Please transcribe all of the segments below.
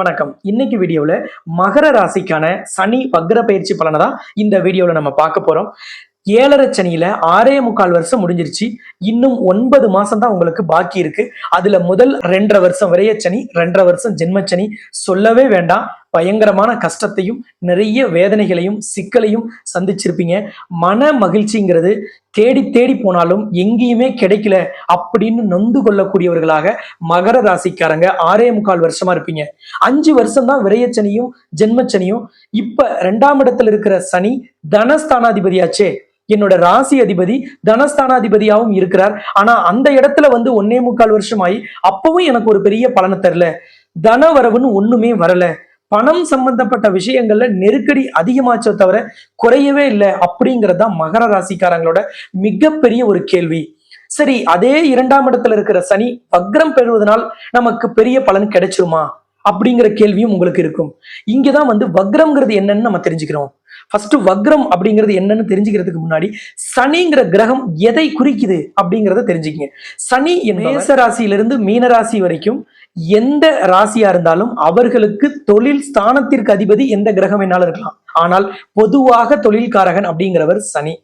வணக்கம். இன்னைக்கு வீடியோவில் மகர ராசிக்கான சனி வக்ர பயிற்சி பலனை தான் இந்த வீடியோவில் நம்ம பார்க்க போகிறோம் ஏழரை சனியில ஆறே முக்கால் வருஷம் முடிஞ்சிருச்சு. இன்னும் ஒன்பது மாசம் தான் உங்களுக்கு பாக்கி இருக்கு. அதுல முதல் ரெண்டரை வருஷம் விரையச்சனி ரெண்டரை வருஷம் ஜென்மச்சனி சொல்லவே வேண்டாம். பயங்கரமான கஷ்டத்தையும் நிறைய வேதனைகளையும் சிக்கலையும் சந்திச்சிருப்பீங்க. மன மகிழ்ச்சிங்கிறது தேடி தேடி போனாலும் எங்கேயுமே கிடைக்கல அப்படின்னு நொந்து கொள்ளக்கூடியவர்களாக மகர ராசிக்காரங்க ஆறே முக்கால் வருஷமா இருப்பீங்க. அஞ்சு வருஷம் தான் விரையச்சனியும் ஜென்மச்சனியும். இப்ப ரெண்டாம் இடத்துல இருக்கிற சனி தனஸ்தானாதிபதியாச்சே. என்னோட ராசி அதிபதி தனஸ்தானாதிபதியாகவும் இருக்கிறார். ஆனா அந்த இடத்துல வந்து ஒன்னே முக்கால் வருஷம் ஆகி அப்பவும் எனக்கு ஒரு பெரிய பலனை தரல. தன வரவுன்னு ஒண்ணுமே வரல. பணம் சம்பந்தப்பட்ட விஷயங்கள்ல நெருக்கடி அதிகமாச்சோ தவிர குறையவே இல்லை அப்படிங்கிறது தான் மகர ராசிக்காரங்களோட மிகப்பெரிய ஒரு கேள்வி. சரி அதே இரண்டாம் இடத்துல இருக்கிற சனி வக்ரம் பெறுவதனால் நமக்கு பெரிய பலன் கிடைச்சிருமா? அப்படிங்கிற கேள்வியும் உங்களுக்கு இருக்கும். இங்கதான் வந்து வக்ரம்ங்கிறது என்னன்னு நம்ம தெரிஞ்சுக்கிறோம். ஃபர்ஸ்ட் வக்ரம் அப்படிங்கிறது என்னன்னு தெரிஞ்சுக்கிறதுக்கு முன்னாடி சனிங்கிற கிரகம் எதை குறிக்குது அப்படிங்கிறத தெரிஞ்சுக்கங்க. சனி மேச ராசியிலிருந்து மீன ராசி வரைக்கும் எந்த ராசியா இருந்தாலும் அவர்களுக்கு தொழில் ஸ்தானத்திற்கு அதிபதி எந்த கிரகம் வேணாலும் இருக்கலாம். ஆனால் பொதுவாக தொழில்காரகன் அப்படிங்கிறவர் சனி.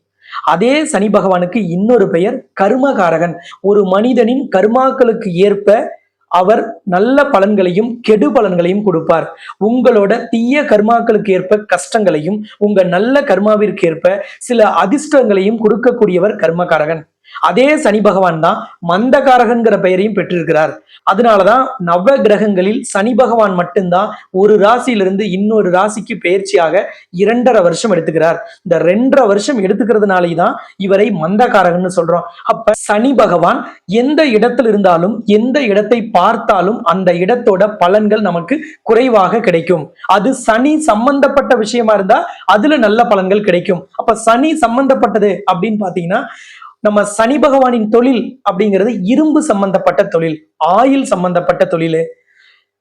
அதே சனி பகவானுக்கு இன்னொரு பெயர் கர்மகாரகன். ஒரு மனிதனின் கர்மாக்களுக்கு ஏற்ப அவர் நல்ல பலன்களையும் கெடு பலன்களையும் கொடுப்பார். உங்களோட தீய கர்மாக்களுக்கு ஏற்ப கஷ்டங்களையும் உங்க நல்ல கர்மாவிற்கு ஏற்ப சில அதிர்ஷ்டங்களையும் கொடுக்கக்கூடியவர் கர்மகாரகன். அதே சனி பகவான் தான் மந்தகாரகன்கிற பெயரையும் பெற்றிருக்கிறார். அதனாலதான் நவ கிரகங்களில் சனி பகவான் மட்டும்தான் ஒரு ராசியிலிருந்து இன்னொரு ராசிக்கு பயிற்சியாக இரண்டரை வருஷம் எடுத்துக்கிறார். இந்த ரெண்டரை வருஷம் எடுத்துக்கிறதுனாலே தான் இவரை மந்தகாரகன்னு சொல்றோம். அப்ப சனி பகவான் எந்த இடத்துல இருந்தாலும் எந்த இடத்தை பார்த்தாலும் அந்த இடத்தோட பலன்கள் நமக்கு குறைவாக கிடைக்கும். அது சனி சம்பந்தப்பட்ட விஷயமா இருந்தா அதுல நல்ல பலன்கள் கிடைக்கும். அப்ப சனி சம்பந்தப்பட்டது அப்படின்னு பாத்தீங்கன்னா நம்ம சனி பகவானின் தொழில் அப்படிங்கிறது இரும்பு சம்பந்தப்பட்ட தொழில் ஆயில் சம்பந்தப்பட்ட தொழில்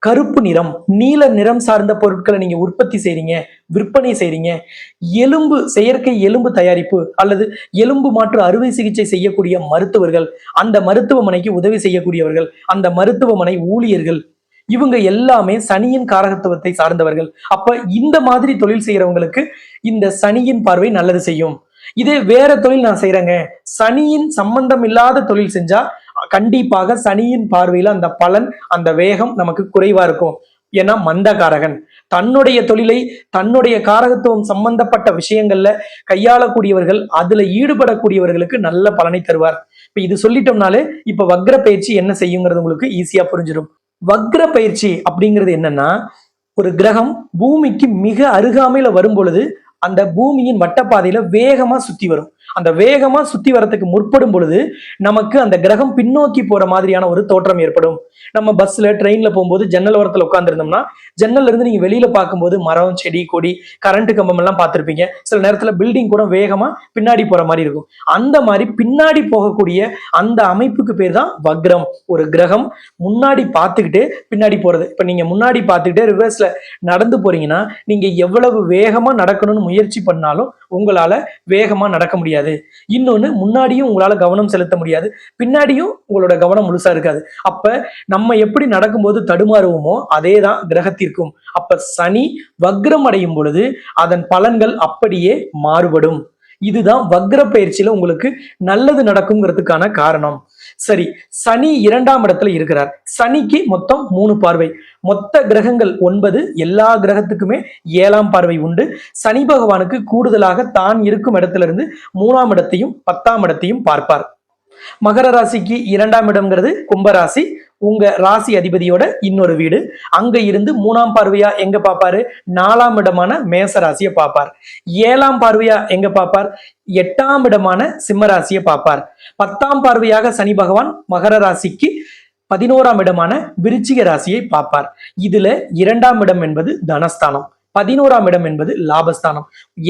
கருப்பு நிறம் நீல நிறம் சார்ந்த பொருட்களை நீங்க உற்பத்தி செய்றீங்க விற்பனை செய்றீங்க எலும்பு செயற்கை எலும்பு தயாரிப்பு அல்லது எலும்பு மாற்று அறுவை சிகிச்சை செய்யக்கூடிய மருத்துவர்கள் அந்த மருத்துவமனைக்கு உதவி செய்யக்கூடியவர்கள் அந்த மருத்துவமனை ஊழியர்கள் இவங்க எல்லாமே சனியின் காரகத்துவத்தை சார்ந்தவர்கள். அப்ப இந்த மாதிரி தொழில் செய்யறவங்களுக்கு இந்த சனியின் பார்வை நல்லது செய்யும். இதே வேற தொழில் நான் செய்யறேங்க சனியின் சம்பந்தம் இல்லாத தொழில் செஞ்சா கண்டிப்பாக சனியின் பார்வையில அந்த பலன் அந்த வேகம் நமக்கு குறைவா இருக்கும். ஏன்னா மந்தகாரகன் தன்னுடைய தொழிலை தன்னுடைய காரகத்துவம் சம்பந்தப்பட்ட விஷயங்கள்ல கையாளக்கூடியவர்கள் அதுல ஈடுபடக்கூடியவர்களுக்கு நல்ல பலனை தருவார். இப்ப இது சொல்லிட்டோம்னாலே இப்ப வக்ர பயிற்சி என்ன செய்யுங்கிறது உங்களுக்கு ஈஸியா புரிஞ்சிடும் வக்ர பயிற்சி அப்படிங்கிறது என்னன்னா ஒரு கிரகம் பூமிக்கு மிக அருகாமையில வரும் பொழுது அந்த பூமியின் வட்டப்பாதையில வேகமா சுத்தி வரும். அந்த வேகமா சுத்தி வரத்துக்கு முற்படும் பொழுது நமக்கு அந்த கிரகம் பின்னோக்கி போற மாதிரியான ஒரு தோற்றம் ஏற்படும். நம்ம பஸ்ல ட்ரெயின்ல போகும்போது ஜன்னல் ஓரத்துல உட்காந்துருந்தோம்னா ஜன்னல்ல இருந்து நீங்க வெளியில பார்க்கும்போது மரம் செடி கொடி கரண்ட் கம்பம் எல்லாம் பார்த்திருப்பீங்க. சில நேரத்துல பில்டிங் கூட வேகமா பின்னாடி போற மாதிரி இருக்கும். அந்த மாதிரி பின்னாடி போகக்கூடிய அந்த அமைப்புக்கு பேர் தான் வக்ரம். ஒரு கிரகம் முன்னாடி பார்த்துக்கிட்டு பின்னாடி போறது. இப்ப நீங்க முன்னாடி பார்த்துக்கிட்டே ரிவர்ஸ்ல நடந்து போறீங்கன்னா நீங்க எவ்வளவு வேகமா நடக்கணும்னு முயற்சி பண்ணாலும் உங்களால வேகமா நடக்க முடியாது. முடியாது. இன்னொன்னு முன்னாடியும் உங்களால கவனம் செலுத்த முடியாது. பின்னாடியும் உங்களோட கவனம் முழுசா இருக்காது. அப்ப நம்ம எப்படி நடக்கும்போது தடுமாறுவோமோ அதே தான் கிரகத்திற்கும். அப்ப சனி வக்ரம் அடையும் பொழுது அதன் பலன்கள் அப்படியே மாறுபடும். இதுதான் வக்ர பயிற்சியில உங்களுக்கு நல்லது நடக்குங்கிறதுக்கான காரணம். சரி சனி இரண்டாம் இடத்துல இருக்கிறார். சனிக்கு மொத்தம் மூணு பார்வை. மொத்த கிரகங்கள் ஒன்பது எல்லா கிரகத்துக்குமே ஏழாம் பார்வை உண்டு. சனி பகவானுக்கு கூடுதலாக தான் இருக்கும் இடத்துல இருந்து மூணாம் இடத்தையும் பத்தாம் இடத்தையும் பார்ப்பார். மகர ராசிக்கு இரண்டாம் இடம்ங்கிறது கும்பராசி உங்க ராசி அதிபதியோட இன்னொரு வீடு. அங்க இருந்து மூணாம் பார்வையா எங்க பார்ப்பாரு நாலாம் இடமான மேச ராசியை பார்ப்பார் ஏழாம் பார்வையா எங்க பார்ப்பார் எட்டாம் இடமான சிம்ம ராசியை பார்ப்பார் பத்தாம் பார்வையாக சனி பகவான் மகர ராசிக்கு பதினோராம் இடமான விருச்சிக ராசியை பார்ப்பார் இதுல இரண்டாம் இடம் என்பது தனஸ்தானம். பதினோராம் இடம் என்பது லாபஸ்தானம்.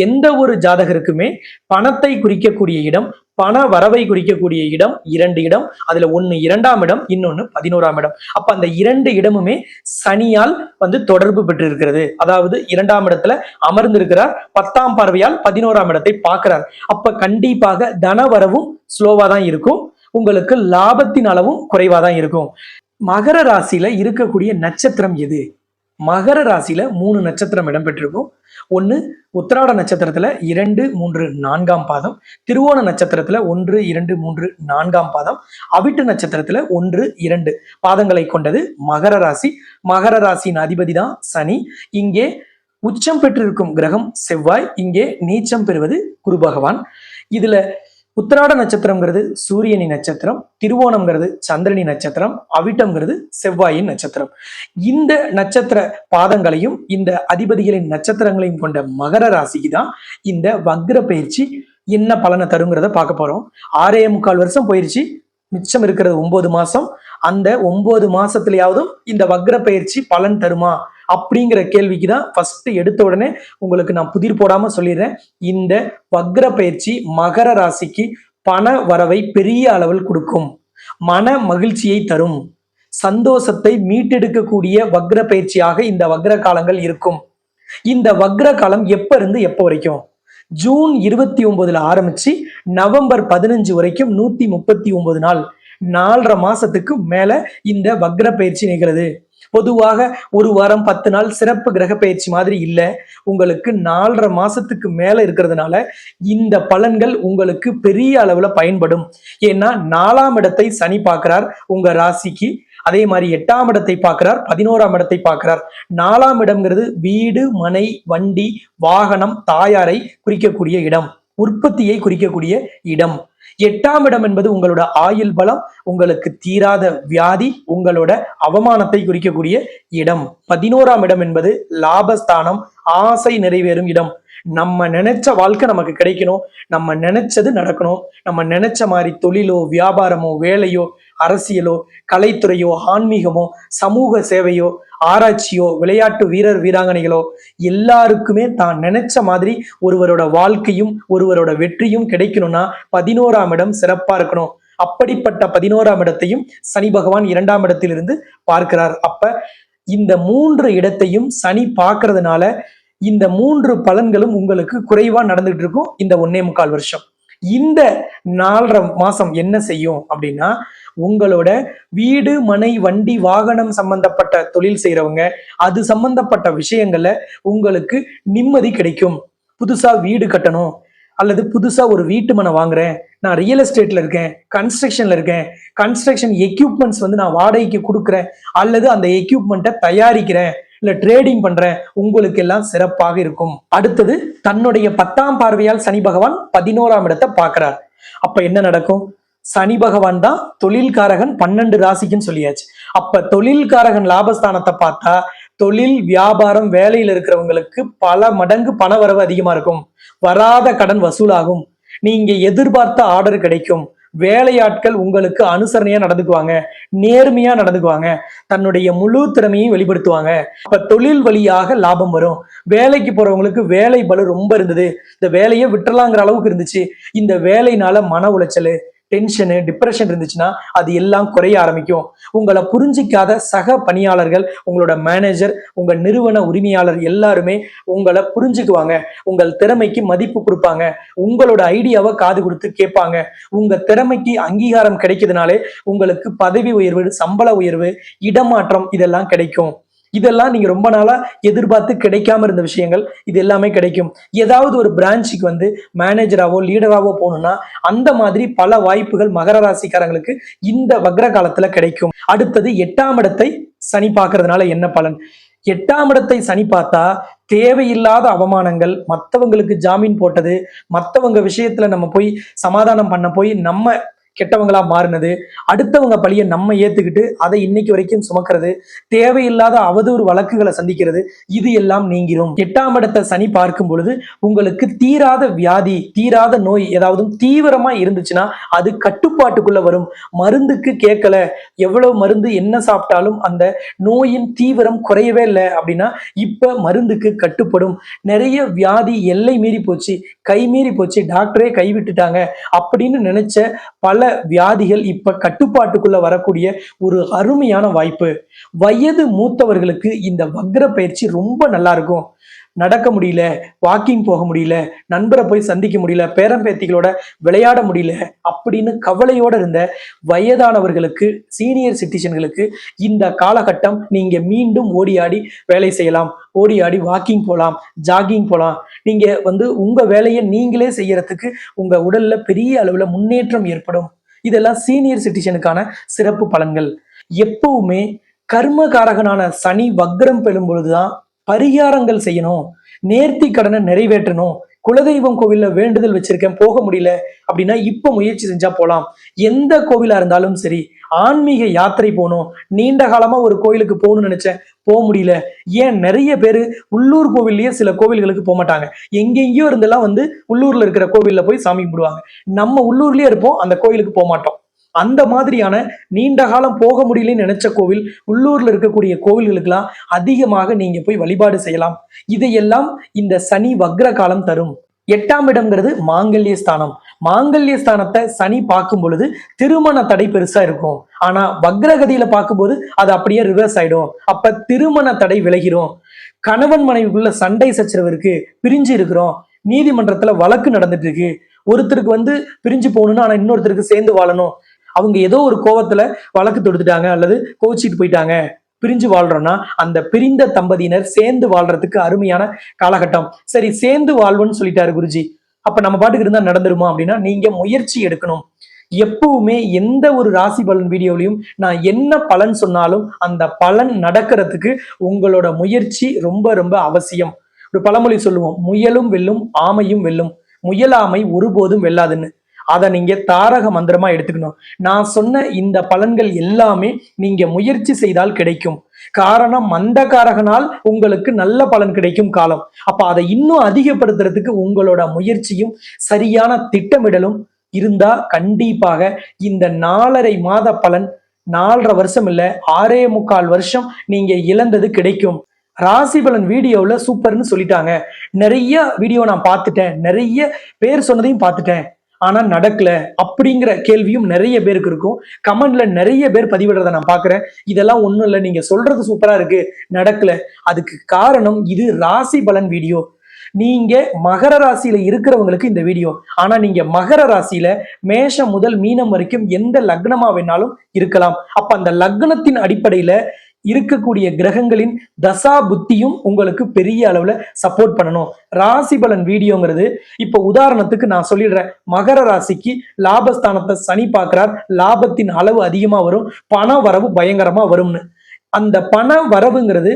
எந்த ஒரு ஜாதகருக்குமே பணத்தை குறிக்கக்கூடிய இடம் பண வரவை குறிக்கக்கூடிய இடம் இரண்டு இடம் அதுல ஒன்னு இரண்டாம் இடம் இன்னொன்னு பதினோராம் இடம். அப்ப அந்த இரண்டு இடமுமே சனியால் வந்து தொடர்பு பெற்றிருக்கிறது. அதாவது இரண்டாம் இடத்துல அமர்ந்திருக்கிறார் பத்தாம் பார்வையால் பதினோராம் இடத்தை பார்க்கிறார். அப்ப கண்டிப்பாக தன வரவும் ஸ்லோவா தான் இருக்கும். உங்களுக்கு லாபத்தின் அளவும் குறைவா தான் இருக்கும். மகர ராசியில இருக்கக்கூடிய நட்சத்திரம் எது? மகர ராசியில மூணு நட்சத்திரம் இடம்பெற்றிருக்கும். ஒன்று உத்திராட நட்சத்திரத்துல இரண்டு மூன்று நான்காம் பாதம். திருவோண நட்சத்திரத்துல ஒன்று இரண்டு மூன்று நான்காம் பாதம். அவிட்டு நட்சத்திரத்துல ஒன்று இரண்டு பாதங்களை கொண்டது மகர ராசி. மகர ராசியின் அதிபதி தான் சனி. இங்கே உச்சம் பெற்றிருக்கும் கிரகம் செவ்வாய். இங்கே நீச்சம் பெறுவது குரு பகவான். இதுல உத்திராட நட்சத்திரம்ங்கிறது சூரியனின் நட்சத்திரம் திருவோணம்ங்கிறது சந்திரனின் நட்சத்திரம் அவிட்டம்ங்கிறது செவ்வாயின் நட்சத்திரம். இந்த நட்சத்திர பாதங்களையும் இந்த அதிபதிகளின் நட்சத்திரங்களையும் கொண்ட மகர ராசிக்கு தான் இந்த வக்ர பயிற்சி என்ன பலனை தருங்கிறத பார்க்க போறோம். ஆறே முக்கால் வருஷம் போயிருச்சு. மிச்சம் இருக்கிறது ஒன்பது மாசம். அந்த ஒன்பது மாசத்துலயாவதும் இந்த வக்ர பயிற்சி பலன் தருமா அப்படிங்கிற கேள்விக்கு தான் ஃபர்ஸ்ட் எடுத்த உடனே உங்களுக்கு நான் புதிர் போடாம சொல்லிடுறேன். இந்த வக்ர பயிற்சி மகர ராசிக்கு பண வரவை பெரிய அளவில் கொடுக்கும். மன மகிழ்ச்சியை தரும். சந்தோஷத்தை மீட்டெடுக்கக்கூடிய வக்ர பயிற்சியாக இந்த வக்ர காலங்கள் இருக்கும். இந்த வக்ர காலம் எப்ப இருந்து எப்போ வரைக்கும்? ஜூன் இருபத்தி ஒன்பதுல ஆரம்பிச்சு நவம்பர் பதினஞ்சு வரைக்கும் நூத்தி முப்பத்தி ஒன்பது நாள். நாலரை மாசத்துக்கு மேல இந்த வக்ர பயிற்சி நிகழுது. பொதுவாக ஒரு வாரம் பத்து நாள் சிறப்பு கிரக பயிற்சி மாதிரி இல்லை. உங்களுக்கு நாலரை மாசத்துக்கு மேல இருக்கிறதுனால இந்த பலன்கள் உங்களுக்கு பெரிய அளவுல பயன்படும். ஏன்னா நாலாம் இடத்தை சனி பார்க்கிறார். உங்க ராசிக்கு அதே மாதிரி எட்டாம் இடத்தை பார்க்கிறார் பதினோராம் இடத்தை பார்க்கிறார். நாலாம் இடம்ங்கிறது வீடு மனை வண்டி வாகனம் தாயாரை குறிக்கக்கூடிய இடம் உற்பத்தியை குறிக்கக்கூடிய இடம். எட்டாம் இடம் என்பது உங்களோட ஆயுள் பலம் உங்களுக்கு தீராத வியாதி உங்களோட அவமானத்தை குறிக்கக்கூடிய இடம். பதினோராம் இடம் என்பது லாபஸ்தானம் ஆசை நிறைவேறும் இடம். நம்ம நினைச்ச வாழ்க்கை நமக்கு கிடைக்கணும் நம்ம நினைச்சது நடக்கணும் நம்ம நினைச்ச மாதிரி தொழிலோ வியாபாரமோ வேலையோ அரசியலோ கலைத்துறையோ ஆன்மீகமோ சமூக சேவையோ ஆராய்ச்சியோ விளையாட்டு வீரர் வீராங்கனைகளோ எல்லாருக்குமே தான் நினைச்ச மாதிரி ஒருவரோட வாழ்க்கையும் ஒருவரோட வெற்றியும் கிடைக்கணும்னா பதினோராம் இடம் சிறப்பா இருக்கணும். அப்படிப்பட்ட பதினோராம் இடத்தையும் சனி பகவான் இரண்டாம் இடத்திலிருந்து பார்க்கிறார். அப்ப இந்த மூன்று இடத்தையும் சனி பார்க்கறதுனால இந்த மூன்று பலன்களும் உங்களுக்கு குறைவா நடந்துகிட்டு இருக்கும் இந்த ஒன்னே முக்கால் வருஷம். இந்த நாலரை மாசம் என்ன செய்யும் அப்படின்னா உங்களோட வீடு மனை வண்டி வாகனம் சம்பந்தப்பட்ட தொழில் செய்யறவங்க அது சம்பந்தப்பட்ட விஷயங்கள்ல உங்களுக்கு நிம்மதி கிடைக்கும். புதுசா வீடு கட்டணும். அல்லது புதுசா ஒரு வீட்டு மனை வாங்குறேன். நான் ரியல் எஸ்டேட்ல இருக்கேன். கன்ஸ்ட்ரக்ஷன்ல இருக்கேன். கன்ஸ்ட்ரக்ஷன் எக்யூப்மெண்ட்ஸ் வந்து நான் வாடகைக்கு கொடுக்குறேன். அல்லது அந்த எக்யூப்மெண்ட்டை தயாரிக்கிறேன். இல்ல ட்ரேடிங் பண்றேன். உங்களுக்கு எல்லாம் சிறப்பாக இருக்கும். அடுத்தது தன்னுடைய பத்தாம் பார்வையால் சனி பகவான் பதினோராம் இடத்தை பார்க்கிறார். அப்ப என்ன நடக்கும்? சனி பகவான் தான் தொழில்காரகன் பன்னெண்டு ராசிக்குன்னு சொல்லியாச்சு. அப்ப தொழில்காரகன் லாபஸ்தானத்தை பார்த்தா தொழில் வியாபாரம் வேலையில இருக்கிறவங்களுக்கு பல மடங்கு பண வரவு அதிகமா இருக்கும். வராத கடன் வசூலாகும். நீங்க எதிர்பார்த்த ஆர்டர் கிடைக்கும். வேலையாட்கள் உங்களுக்கு அனுசரணையா நடந்துக்குவாங்க. நேர்மையா நடந்துக்குவாங்க. தன்னுடைய முழு திறமையும் வெளிப்படுத்துவாங்க. அப்ப தொழில் வழியாக லாபம் வரும். வேலைக்கு போறவங்களுக்கு வேலை பலு ரொம்ப இருந்தது. இந்த வேலையை விட்டுறலாங்கிற அளவுக்கு இருந்துச்சு. இந்த வேலையினால மன உளைச்சல் டென்ஷனு டிப்ரெஷன் இருந்துச்சுன்னா அது எல்லாம் குறைய ஆரம்பிக்கும். உங்களை புரிஞ்சிக்காத சக பணியாளர்கள் உங்களோட மேனேஜர் உங்கள் நிறுவன உரிமையாளர் எல்லாருமே உங்களை புரிஞ்சுக்குவாங்க. உங்கள் திறமைக்கு மதிப்பு கொடுப்பாங்க. உங்களோட ஐடியாவை காது கொடுத்து கேட்பாங்க. உங்கள் திறமைக்கு அங்கீகாரம் கிடைக்கிறதுனாலே உங்களுக்கு பதவி உயர்வு சம்பள உயர்வு இடமாற்றம் இதெல்லாம் கிடைக்கும். இதெல்லாம் நீங்க ரொம்ப நாளாக எதிர்பார்த்து கிடைக்காம இருந்த விஷயங்கள் இது எல்லாமே கிடைக்கும். ஏதாவது ஒரு பிரான்ச்சுக்கு வந்து மேனேஜராவோ லீடராவோ போகணும்னா அந்த மாதிரி பல வாய்ப்புகள் மகர ராசிக்காரங்களுக்கு இந்த வக்ர காலத்துல கிடைக்கும். அடுத்தது எட்டாம் இடத்தை சனி பார்க்கறதுனால என்ன பலன்? எட்டாம் இடத்தை சனி பார்த்தா தேவையில்லாத அவமானங்கள் மற்றவங்களுக்கு ஜாமீன் போட்டது மற்றவங்க விஷயத்துல நம்ம போய் சமாதானம் பண்ண போய் நம்ம கெட்டவங்களா மாறினது அடுத்தவங்க பழிய நம்ம ஏத்துக்கிட்டு அதை இன்னைக்கு வரைக்கும் சுமக்கிறது தேவையில்லாத அவதூறு வழக்குகளை சந்திக்கிறது இது எல்லாம் நீங்கிரும். எட்டாம் இடத்தை சனி பார்க்கும் பொழுது உங்களுக்கு தீராத வியாதி தீராத நோய் ஏதாவது தீவிரமா இருந்துச்சுன்னா அது கட்டுப்பாட்டுக்குள்ள வரும். மருந்துக்கு கேட்கல. எவ்வளவு மருந்து என்ன சாப்பிட்டாலும் அந்த நோயின் தீவிரம் குறையவே இல்லை அப்படின்னா இப்ப மருந்துக்கு கட்டுப்படும். நிறைய வியாதி எல்லை மீறி போச்சு கை மீறி போச்சு டாக்டரே கைவிட்டுட்டாங்க அப்படின்னு நினைச்ச பல வியாதிகள் இப்ப கட்டுப்பாட்டுக்குள்ள வரக்கூடிய ஒரு அருமையான வாய்ப்பு. வயது மூத்தவர்களுக்கு இந்த வக்ர பயிற்சி ரொம்ப நல்லா இருக்கும். நடக்க முடியல வாக்கிங் போக முடியல நண்பரை போய் சந்திக்க முடியல பேரம்பேத்திகளோட விளையாட முடியல அப்படின்னு கவலையோட இருந்த வயதானவர்களுக்கு சீனியர் சிட்டிசன்களுக்கு இந்த காலகட்டம் நீங்க மீண்டும் ஓடி ஆடி வேலை செய்யலாம். ஓடி ஆடி வாக்கிங் போகலாம் ஜாகிங் போகலாம் நீங்க வந்து உங்க வேலையை நீங்களே செய்யறதுக்கு உங்க உடல்ல பெரிய அளவுல முன்னேற்றம் ஏற்படும். இதெல்லாம் சீனியர் சிட்டிசனுக்கான சிறப்பு பலன்கள். எப்பவுமே கர்மகாரகனான சனி வக்ரம் பெறும் பொழுதுதான் பரிகாரங்கள் செய்யணும் நேர்த்தி கடனை நிறைவேற்றணும் குலதெய்வம் கோவில்ல வேண்டுதல் வச்சிருக்கேன் போக முடியல அப்படின்னா இப்ப முயற்சி செஞ்சா போலாம். எந்த கோவிலா இருந்தாலும் சரி ஆன்மீக யாத்திரை போகணும். நீண்ட காலமாக ஒரு கோயிலுக்கு போகணும்னு நினச்சேன். போக முடியல. ஏன்? நிறைய பேர் உள்ளூர் கோவில்லையே சில கோவில்களுக்கு போக மாட்டாங்க. எங்கெங்கேயோ இருந்தெல்லாம் வந்து உள்ளூரில் இருக்கிற கோவிலில் போய் சாமி கும்பிடுவாங்க. நம்ம உள்ளூர்லேயே இருப்போம். அந்த கோயிலுக்கு போக மாட்டோம். அந்த மாதிரியான நீண்ட காலம் போக முடியலன்னு நினைச்ச கோவில் உள்ளூர்ல இருக்கக்கூடிய கோவில்களுக்கெல்லாம் அதிகமாக நீங்க போய் வழிபாடு செய்யலாம். இதையெல்லாம் இந்த சனி வக்ர காலம் தரும். எட்டாம் இடம்ங்கிறது மாங்கல்ய ஸ்தானம். மாங்கல்ய ஸ்தானத்தை சனி பார்க்கும் பொழுது திருமண தடை பெருசா இருக்கும். ஆனா வக்ரகதியில பார்க்கும்போது அது அப்படியே ரிவர்ஸ் ஆயிடும். அப்ப திருமண தடை விலகிரும். கணவன் மனைவிக்குள்ள சண்டை சச்சரவு இருக்கு. பிரிஞ்சு இருக்கிறோம். நீதிமன்றத்துல வழக்கு நடந்துட்டு இருக்கு. ஒருத்தருக்கு வந்து பிரிஞ்சு போகணும்னு ஆனா இன்னொருத்தருக்கு சேர்ந்து வாழணும். அவங்க ஏதோ ஒரு கோவத்துல வழக்கு தொடுத்துட்டாங்க அல்லது கோச்சிட்டு போயிட்டாங்க. பிரிஞ்சு வாழ்றோம்னா அந்த பிரிந்த தம்பதியினர் சேர்ந்து வாழ்றதுக்கு அருமையான காலகட்டம். சரி சேர்ந்து வாழ்வோன்னு சொல்லிட்டாரு குருஜி. அப்ப நம்ம பாட்டுக்கு இருந்தா நடந்துருமா அப்படின்னா நீங்க முயற்சி எடுக்கணும். எப்பவுமே எந்த ஒரு ராசி பலன் வீடியோலையும் நான் என்ன பலன் சொன்னாலும் அந்த பலன் நடக்கிறதுக்கு உங்களோட முயற்சி ரொம்ப ரொம்ப அவசியம். ஒரு பழமொழி சொல்லுவோம் முயலும் வெல்லும் ஆமையும் வெல்லும். முயலாமை ஒருபோதும் வெல்லாதுன்னு. அதை நீங்க தாரக மந்திரமா எடுத்துக்கணும். நான் சொன்ன இந்த பலன்கள் எல்லாமே நீங்க முயற்சி செய்தால் கிடைக்கும். காரணம் மந்தகாரகனால் உங்களுக்கு நல்ல பலன் கிடைக்கும் காலம். அப்ப அதை இன்னும் அதிகப்படுத்துறதுக்கு உங்களோட முயற்சியும் சரியான திட்டமிடலும் இருந்தா கண்டிப்பாக இந்த நாலரை மாத பலன் நாலரை வருஷம் இல்ல ஆறே முக்கால் வருஷம் நீங்க இழந்தது கிடைக்கும். ராசி பலன் வீடியோவில் சூப்பர்னு சொல்லிட்டாங்க. நிறைய வீடியோ நான் பார்த்துட்டேன். நிறைய பேர் சொன்னதையும் பார்த்துட்டேன். ஆனால் நடக்கல அப்படிங்கிற கேள்வியும் நிறைய பேருக்கு இருக்கும். கமெண்ட்ல நிறைய பேர் பதிவிடுறத நான் பாக்குறேன். இதெல்லாம் ஒண்ணும் இல்லை. நீங்க சொல்றது சூப்பரா இருக்கு. நடக்கல. அதுக்கு காரணம் இது ராசி பலன் வீடியோ. நீங்க மகர ராசியில இருக்கிறவங்களுக்கு இந்த வீடியோ. ஆனா நீங்க மகர ராசியில மேஷம் முதல் மீனம் வரைக்கும் எந்த லக்னமா வேணாலும் இருக்கலாம். அப்ப அந்த லக்னத்தின் அடிப்படையில இருக்கக்கூடிய கிரகங்களின் தசா புத்தியும் உங்களுக்கு பெரிய அளவுல சப்போர்ட் பண்ணணும். ராசி பலன் வீடியோங்கிறது இப்போ உதாரணத்துக்கு நான் சொல்லிடுறேன். மகர ராசிக்கு லாபஸ்தானத்தை சனி பார்க்கிறார். லாபத்தின் அளவு அதிகமா வரும். பண வரவு பயங்கரமா வரும்னு. அந்த பண வரவுங்கிறது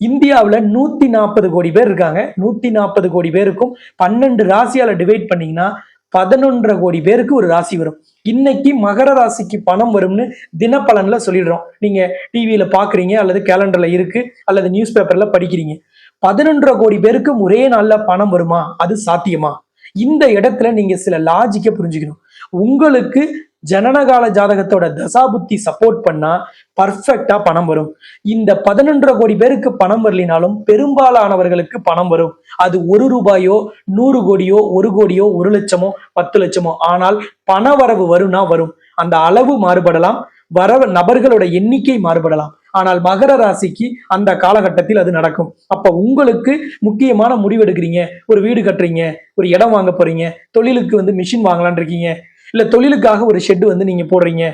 இந்தியாவில் நூத்தி நாற்பது கோடி பேர் இருக்காங்க. நூத்தி நாற்பது கோடி பேருக்கும் பன்னெண்டு ராசியால டிவைட் பண்ணீங்கன்னா பதினொன்றரை கோடி பேருக்கு ஒரு ராசி வரும். இன்னைக்கு மகர ராசிக்கு பணம் வரும்னு தினப்பலன்ல சொல்லிடுறோம். நீங்க டிவியில பாக்குறீங்க அல்லது கேலண்டர்ல இருக்கு அல்லது நியூஸ் பேப்பர்ல படிக்கிறீங்க. பதினொன்றரை கோடி பேருக்கு ஒரே நாள்ல பணம் வருமா? அது சாத்தியமா? இந்த இடத்துல நீங்க சில லாஜிக்க புரிஞ்சுக்கணும். உங்களுக்கு ஜனனகால ஜாதகத்தோட தசாபுத்தி சப்போர்ட் பண்ணா பர்ஃபெக்டா பணம் வரும். இந்த பதினொன்றரை கோடி பேருக்கு பணம் வரலினாலும் பெரும்பாலானவர்களுக்கு பணம் வரும். அது ஒரு ரூபாயோ நூறு கோடியோ ஒரு கோடியோ ஒரு லட்சமோ பத்து லட்சமோ. ஆனால் பண வரவு வரும்னா வரும். அந்த அளவு மாறுபடலாம். வரவு நபர்களோட எண்ணிக்கை மாறுபடலாம். ஆனால் மகர ராசிக்கு அந்த காலகட்டத்தில் அது நடக்கும். அப்ப உங்களுக்கு முக்கியமான முடிவு எடுக்கிறீங்க ஒரு வீடு கட்டுறீங்க ஒரு இடம் வாங்க போறீங்க தொழிலுக்கு வந்து மிஷின் வாங்கலான் இருக்கீங்க. இல்ல தொழிலுக்காக ஒரு ஷெட் வந்து நீங்க போடுறீங்க.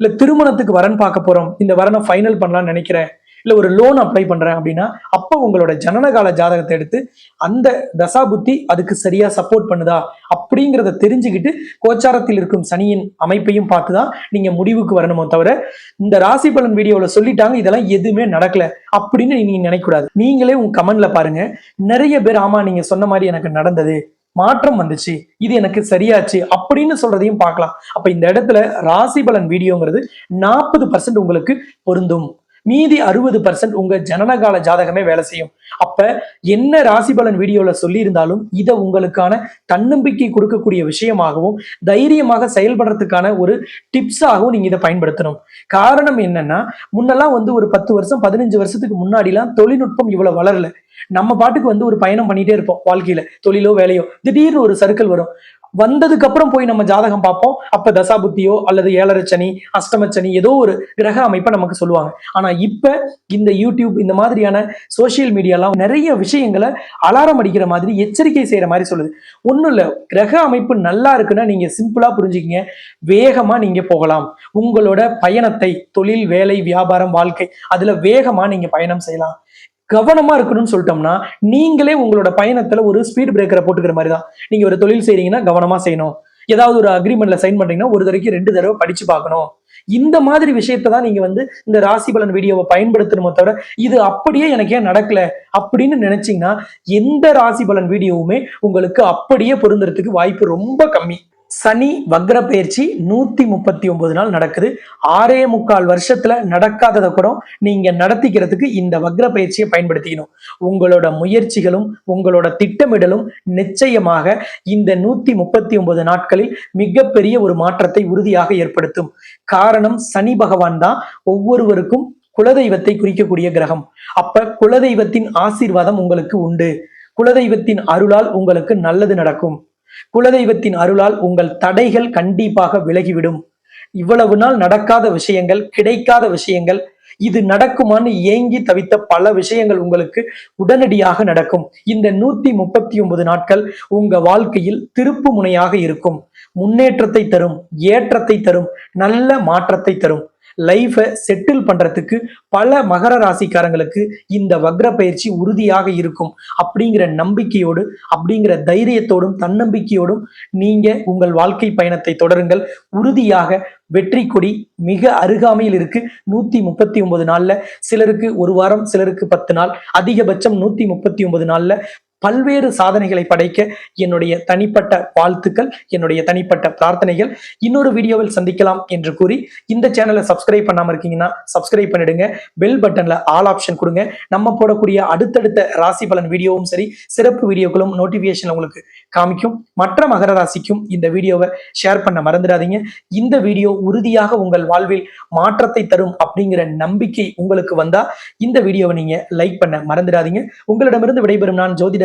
இல்ல திருமணத்துக்கு வரன் பார்க்க போறோம். இந்த வரனை ஃபைனல் பண்ணலாம்னு நினைக்கிறேன். இல்ல ஒரு லோன் அப்ளை பண்றேன் அப்படின்னா அப்போ உங்களோட ஜனனகால ஜாதகத்தை எடுத்து அந்த தசாபுத்தி அதுக்கு சரியா சப்போர்ட் பண்ணுதா? அப்படிங்கிறத தெரிஞ்சுக்கிட்டு கோச்சாரத்தில் இருக்கும் சனியின் அமைப்பையும் பார்த்து தான் நீங்க முடிவுக்கு வரணுமோ தவிர இந்த ராசி பலன் வீடியோவில் சொல்லிட்டாங்க இதெல்லாம் எதுவுமே நடக்கல அப்படின்னு நீங்க நினைக்கக்கூடாது. நீங்களே உங்க கமெண்ட்ல பாருங்க. நிறைய பேர் ஆமா நீங்க சொன்ன மாதிரி எனக்கு நடந்தது. மாற்றம் வந்துச்சு. இது எனக்கு சரியாச்சு அப்படின்னு சொல்றதையும் பார்க்கலாம். அப்ப இந்த இடத்துல ராசி பலன் வீடியோங்கிறது நாற்பது பர்சன்ட் உங்களுக்கு பொருந்தும். மீதி அறுபது பர்சன்ட் உங்க ஜனனகால ஜாதகமே வேலை செய்யும். அப்ப என்ன ராசி பலன் வீடியோல சொல்லியிருந்தாலும் இதை உங்களுக்கான தன்னம்பிக்கை கொடுக்கக்கூடிய விஷயமாகவும் தைரியமாக செயல்படுறதுக்கான ஒரு டிப்ஸாகவும் நீங்க இதை பயன்படுத்தணும். காரணம் என்னன்னா முன்னெல்லாம் வந்து ஒரு பத்து வருஷம் பதினஞ்சு வருஷத்துக்கு முன்னாடிலாம் தொழில்நுட்பம் இவ்வளவு வளரல. நம்ம பாட்டுக்கு வந்து ஒரு பயணம் பண்ணிட்டே இருப்போம் வாழ்க்கையில. தொழிலோ வேலையோ திடீர்னு ஒரு சர்க்கிள் வரும். வந்ததுக்கு அப்புறம் போய் நம்ம ஜாதகம் பார்ப்போம். அப்ப தசாபுத்தியோ அல்லது ஏழரச்சனி அஷ்டமச்சனி அஷ்டம சனி ஏதோ ஒரு கிரக அமைப்பை நமக்கு சொல்லுவாங்க. ஆனா இப்ப இந்த யூடியூப் இந்த மாதிரியான சோஷியல் மீடியாலாம் நிறைய விஷயங்களை அலாரம் அடிக்கிற மாதிரி எச்சரிக்கை செய்யற மாதிரி சொல்லுது. ஒன்றும் இல்லை கிரக அமைப்பு நல்லா இருக்குன்னா நீங்க சிம்பிளா புரிஞ்சுக்கிங்க. வேகமா நீங்க போகலாம். உங்களோட பயணத்தை தொழில் வேலை வியாபாரம் வாழ்க்கை அதுல வேகமா நீங்க பயணம் செய்யலாம். கவனமா இருக்கணும்னு சொல்லிட்டோம்னா நீங்களே உங்களோட பயணத்துல ஒரு ஸ்பீட் பிரேக்கரை போட்டுக்கிற மாதிரி தான் நீங்க ஒரு தொழில் செய்றீங்கன்னா கவனமா செய்யணும். ஏதாவது ஒரு அக்ரிமெண்ட்ல சைன் பண்றீங்கன்னா ஒரு தடவைக்கு ரெண்டு தடவை படிச்சு பார்க்கணும். இந்த மாதிரி விஷயத்தை தான் நீங்க வந்து இந்த ராசி பலன் வீடியோவை பயன்படுத்தணுமோ தவிர இது அப்படியே எனக்கு ஏன் நடக்கல அப்படின்னு நினைச்சீங்கன்னா எந்த ராசி பலன் வீடியோவுமே உங்களுக்கு அப்படியே பொருந்துறதுக்கு வாய்ப்பு ரொம்ப கம்மி. சனி வக்ர பயிற்சி நூத்தி முப்பத்தி ஒன்பது நாள் நடக்குது. ஆறே முக்கால் வருஷத்துல நடக்காததை கூட நீங்க நடத்திக்கிறதுக்கு இந்த வக்ர பயிற்சியை பயன்படுத்திக்கணும். உங்களோட முயற்சிகளும் உங்களோட திட்டமிடலும் நிச்சயமாக இந்த நூத்தி முப்பத்தி ஒன்பது நாட்களில் மிகப்பெரிய ஒரு மாற்றத்தை உறுதியாக ஏற்படுத்தும். காரணம் சனி பகவான் தான் ஒவ்வொருவருக்கும் குலதெய்வத்தை குறிக்கக்கூடிய கிரகம். அப்ப குலதெய்வத்தின் ஆசீர்வாதம் உங்களுக்கு உண்டு. குலதெய்வத்தின் அருளால் உங்களுக்கு நல்லது நடக்கும். குலதெய்வத்தின் அருளால் உங்கள் தடைகள் கண்டிப்பாக விலகிவிடும். இவ்வளவு நாள் நடக்காத விஷயங்கள் கிடைக்காத விஷயங்கள் இது நடக்குமான்னு ஏங்கி தவித்த பல விஷயங்கள் உங்களுக்கு உடனடியாக நடக்கும். இந்த நூத்தி முப்பத்தி ஒன்பது நாட்கள் உங்க வாழ்க்கையில் திருப்பு முனையாக இருக்கும். முன்னேற்றத்தை தரும் ஏற்றத்தை தரும் நல்ல மாற்றத்தை தரும். லைஃபை செட்டில் பண்றதுக்கு பல மகர ராசிக்காரங்களுக்கு இந்த வக்ர பயிற்சி உறுதியாக இருக்கும். அப்படிங்கிற நம்பிக்கையோடு அப்படிங்கிற தைரியத்தோடும் தன்னம்பிக்கையோடும் நீங்கள் உங்கள் வாழ்க்கை பயணத்தை தொடருங்கள். உறுதியாக வெற்றி கொடி மிக அருகாமையில் இருக்கு. நூத்தி முப்பத்தி ஒன்பது நாள்ல சிலருக்கு ஒரு வாரம் சிலருக்கு பத்து நாள். அதிகபட்சம் நூத்தி முப்பத்தி ஒன்பது நாள்ல பல்வேறு சாதனைகளை படைக்க என்னுடைய தனிப்பட்ட வாழ்த்துக்கள் என்னுடைய தனிப்பட்ட பிரார்த்தனைகள். இன்னொரு வீடியோவில் சந்திக்கலாம் என்று கூறி இந்த சேனலை சப்ஸ்கிரைப் பண்ணாம இருக்கீங்கன்னா சப்ஸ்கிரைப் பண்ணிடுங்க. பெல் பட்டன்ல ஆல் ஆப்ஷன் கொடுங்க. நம்ம போடக்கூடிய அடுத்தடுத்த ராசி பலன் வீடியோவும் சரி சிறப்பு வீடியோக்களும் நோட்டிபிகேஷன் உங்களுக்கு காமிக்கும். மற்ற மகர ராசிக்கும் இந்த வீடியோவை ஷேர் பண்ண மறந்துடாதீங்க. இந்த வீடியோ உறுதியாக உங்கள் வாழ்வில் மாற்றத்தை தரும் அப்படிங்கிற நம்பிக்கை உங்களுக்கு வந்தா இந்த வீடியோவை நீங்க லைக் பண்ண மறந்துடாதீங்க. உங்களிடமிருந்து விடைபெறும் நான் ஜோதிட